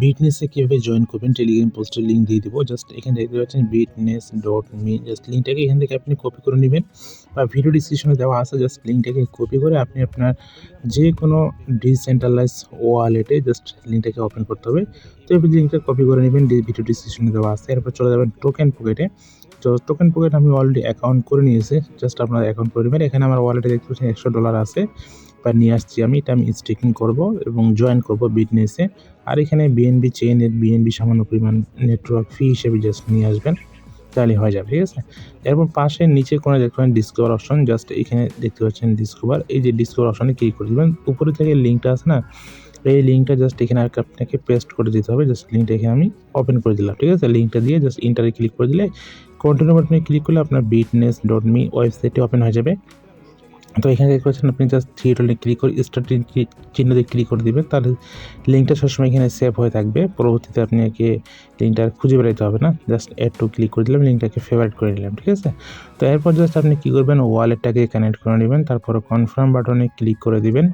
বিটনেসে কীভাবে জয়েন করবেন টেলিগ্রাম পোস্টের লিঙ্ক দিয়ে দেবো জাস্ট এখানে দেখতে পাচ্ছেন বিটনেস ডট মি জাস্ট লিঙ্কটাকে এখান থেকে আপনি কপি করে নেবেন বা ভিডিও ডিসক্রিপশনে দেওয়া আছে জাস্ট লিঙ্কটাকে কপি করে আপনি আপনার যে কোনো ডিসেন্ট্রালাইজ ওয়ালেটে জাস্ট লিঙ্কটাকে ওপেন করতে হবে। তো এই লিঙ্কটা কপি করে নেবেন ভিডিও ডিসক্রিপশনে দেওয়া আছে। এরপর চলে যাবেন টোকেন পকেটে তো টোকেন পকেট আমি অলরেডি অ্যাকাউন্ট করে নিয়েছি জাস্ট আপনার অ্যাকাউন্ট করে নেবেন। এখানে আমার ওয়ালেটে দেখতে পাচ্ছেন একশো ডলার আছে। বা নিয়ে আসছি আমি, এটা আমি স্টেকিং করব এবং জয়েন করব বিটনেসে আর এখানে বিএনবি চেইনের বিএনবি সামান্য পরিমাণ নেটওয়ার্ক ফি হিসেবে জাস্ট নিয়ে আসবেন, তাহলে হয়ে যাবে, ঠিক আছে? এরপর পাশে নিচে কোনো দেখতে পাচ্ছেন ডিসকভার অপশন জাস্ট এখানে দেখতে পাচ্ছেন ডিসকভার এই যে ডিসকভার অপশনে ক্লিক করে দেবেন। উপরে থেকে লিঙ্কটা আছে না, এই লিঙ্কটা জাস্ট এখানে আর আপনাকে পেস্ট করে দিতে হবে জাস্ট লিঙ্কটা এখানে আমি ওপেন করে দিলাম, ঠিক আছে? লিঙ্কটা দিয়ে জাস্ট ইন্টারে ক্লিক করে দিলে কন্টিনিউ বাটনে ক্লিক করলে আপনার বিটনেস ডট মি ওয়েবসাইটটি ওপেন হয়ে যাবে। তো এখানে দেখতে পাচ্ছেন আপনি জাস্ট থ্রি ডলে ক্লিক করে স্টার্ট চিহ্ন দিয়ে ক্লিক করে দেবেন, তাহলে লিঙ্কটা সবসময় এখানে সেভ হয়ে থাকবে। পরবর্তীতে আপনি একে লিঙ্কটা খুঁজে বেড়াইতে হবে না জাস্ট এড টু ক্লিক করে দিলাম লিঙ্কটাকে ফেভারিট করে নিলাম, ঠিক আছে? তো এরপর জাস্ট আপনি কী করবেন ওয়ালেটটাকে কানেক্ট করে নেবেন, তারপর কনফার্ম বাটনে ক্লিক করে দিবেন।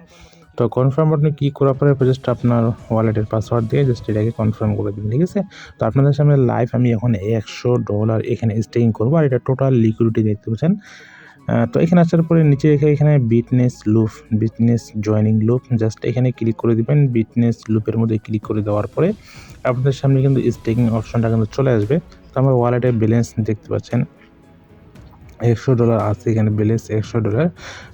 তো কনফার্ম বাটনে ক্লিক করার পরে জাস্ট আপনার ওয়ালেটের পাসওয়ার্ড দিয়ে জাস্ট এটাকে কনফার্ম করে দিন ঠিক আছে? তো আপনাদের সামনে লাইভ আমি এখন একশো ডলার এখানে স্টেকিং করব, আর এটা টোটাল লিকুইডিটি দেখতে পাচ্ছেন। তো এখানে আসার পরে নিচে রেখে এখানে Bitness loop Bitness joining loop just এখানে ক্লিক করে দিবেন বিটনেস লুপের মধ্যে ক্লিক করে দেওয়ার পরে আপনাদের সামনে কিন্তু স্টেকিং অপশনটা কিন্তু চলে আসবে। তো আমার ওয়ালেটে ব্যালেন্স দেখতে পাচ্ছেন, একশো ডলার আছে এখানে ব্যালেন্স একশো ডলার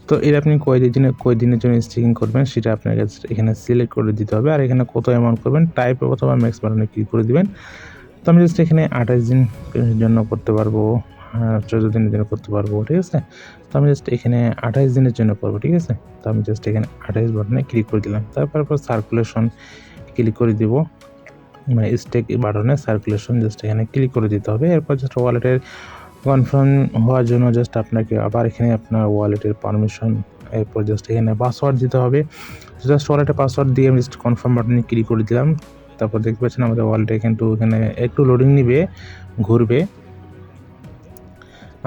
তো এর আপনি কয় দিনের কয় দিনের জন্য স্টেকিং করবেন সেটা আপনাকে এখানে সিলেক্ট করে দিতে হবে। আর এখানে কত অ্যামাউন্ট করবেন টাইপ অথবা ম্যাক্স বাটনে ক্লিক করে দিবেন। তো আমি জাস্ট এখানে আঠাশ দিন জন্য করতে পারব। চোদ্দ দিনের জন্য করতে পারব, ঠিক আছে? তো আমি জাস্ট এখানে আঠাইশ দিনের জন্য করব, ঠিক আছে? তো আমি জাস্ট এখানে আঠাইশ বাটনে ক্লিক করে দিলাম। তারপর পর সার্কুলেশন ক্লিক করে দিব। মানে স্টেক বাটনে সার্কুলেশন জাস্ট এখানে ক্লিক করে দিতে হবে। এরপর জাস্ট ওয়ালেটের কনফার্ম হওয়ার জন্য জাস্ট আপনাকে আবার এখানে আপনার ওয়ালেটের পারমিশন এরপর জাস্ট এখানে পাসওয়ার্ড দিতে হবে। জাস্ট ওয়ালেটের পাসওয়ার্ড দিয়ে আমি জাস্ট কনফার্ম বাটনে ক্লিক করে দিলাম। তারপর দেখতে পাচ্ছেন আমাদের ওয়ালেটে কিন্তু এখানে একটু লোডিং নিবে, ঘুরবে।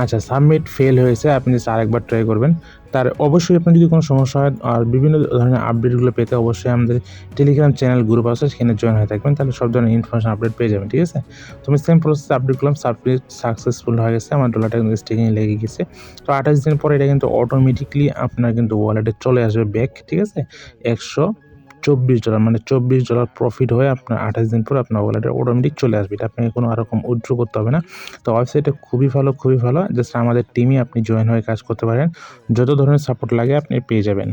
আচ্ছা সাবমিট ফেল হয়েছে, আপনি আরেকবার ট্রাই করবেন। তার অবশ্যই আপনার যদি কোনো সমস্যা হয়, আর বিভিন্ন ধরনের আপডেটগুলো পেতে অবশ্যই আমাদের টেলিগ্রাম চ্যানেল গ্রুপ আছে, সেখানে জয়েন হয়ে থাকবেন, তাহলে সব ধরনের ইনফরমেশন আপডেট পেয়ে যাবেন, ঠিক আছে? তো আমি সেম প্রসেস আপডেট করলাম সাবমিট সাকসেসফুল হয়ে গেছে, আমার ডলারটা কিন্তু স্টেকিং লেগে গেছে। তো আঠাশ দিন পরে এটা কিন্তু অটোমেটিকলি আপনার কিন্তু ওয়ালেটে চলে আসবে ব্যাক ঠিক আছে? একশো চব্বিশ ডলার মানে চব্বিশ ডলার প্রফিট হয়ে আপনার আঠাশ দিন পর আপনার ওয়ালেটে অটোমেটিক চলে আসবে। এটা আপনাকে কোনো আরকম উইথড্র করতে হবে না। তো ওয়েবসাইটটা খুবই ভালো খুবই ভালো। জাস্ট আমাদের টিমে আপনি জয়েন হয়ে কাজ করতে পারেন। যত ধরনের সাপোর্ট লাগে আপনি পেয়ে যাবেন।